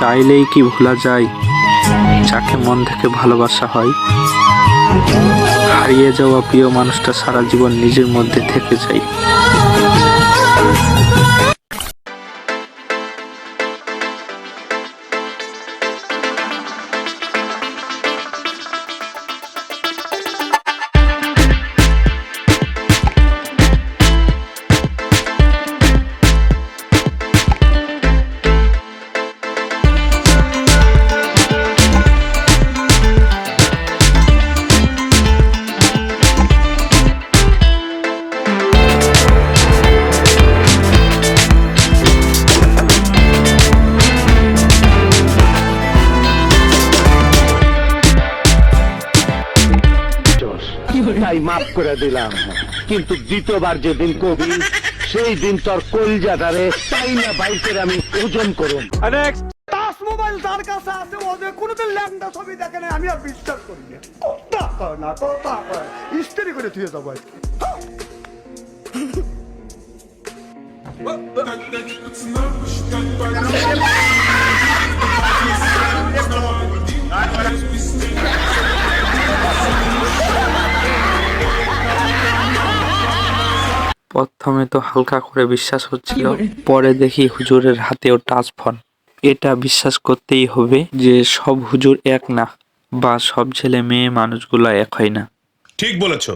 চাইলেই কি ভোলা যায়? যাকে মন থেকে ভালোবাসা হয়। হারিয়ে যাওয়া প্রিয় মানুষটা সারা জীবন নিজের মধ্যে থেকে যায়। তাই মাফ করে দিলাম। কিন্তু দ্বিতীয়বার যেদিন কবি সেই দিন তোর কলজাটারে তাই না বাইকের আমি ওজন করুন। মোবাইল যার কাছে আছে ও যে কোনোদিন ল্যাংটা ছবি দেখে না আমি আর বিশ্বাস করি না। কথা কয় না কথা কয়। ইস্ত্রি করে থুয়ে যাব আজকে। প্রথমে তো হালকা করে বিশ্বাস হচ্ছিল পরে দেখি হুজুরের হাতেও টাচ ফোন। এটা বিশ্বাস করতেই হবে যে সব হুজুর এক না বা সব ছেলে মেয়ে মানুষগুলা এক হয় না। ঠিক বলেছ।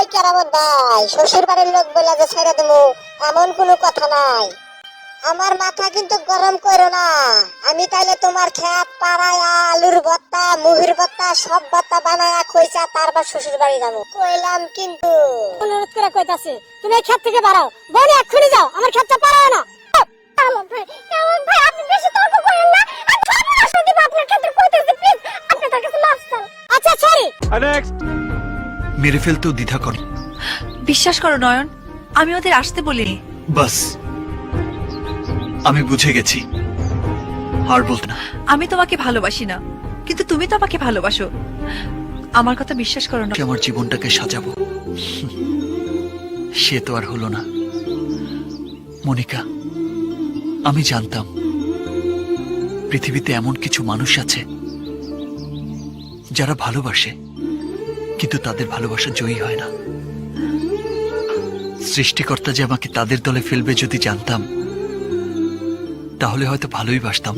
এই কেরামত ভাই শ্বশুর বাড়ির লোক বলে যে ছেড়ে দেবো এমন কোনো কথা নাই। আমার মাথা কিন্তু গরম করো না। আমি তাইলে তোমার খেত পাড়ায় আলুর ভত্তা মুহির ভত্তা সব ভত্তা বানায়া খইছা তারপর শ্বশুর বাড়ি যাব। কইলাম কিন্তু অনুরোধ করে কইতাছি তুমি এই ক্ষেত থেকে বাড়াও বলে এক্ষুনি যাও আমার ক্ষেতটা পাড়াও না। মেরে ফেলতেও দ্বিধা করে। বিশ্বাস করো নয়ন আমি ওদের আসতে বলিনি। বাস। আমি বুঝে গেছি। আর বলতে না। আমি তোমাকে ভালোবাসি না কিন্তু তুমি তো আমাকে ভালোবাসো। আমার কথা বিশ্বাস করো না। আমার জীবনটাকে সাজাবো। সে তো আর হলো না। মনিকা আমি জানতাম পৃথিবীতে এমন কিছু মানুষ আছে যারা ভালোবাসে। কিন্তু তাদের ভালোবাসা জয়ী হয় না। সৃষ্টিকর্তা যে আমাকে তাদের দলে ফেলবে যদি জানতাম, তাহলে হয়তো ভালোই বাসতাম।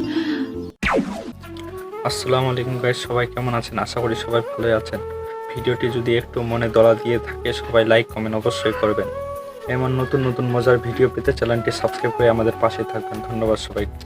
আসসালামু আলাইকুম গাইস সবাই কেমন আছেন? আশা করি সবাই ভালো আছেন। ভিডিওটি যদি একটু মনে দলা দিয়ে থাকে, সবাই লাইক কমেন্ট অবশ্যই করবেন। এমন নতুন নতুন মজার ভিডিও পেতে চ্যানেলটি সাবস্ক্রাইব করে আমাদের পাশে থাকবেন। ধন্যবাদ সবাইকে।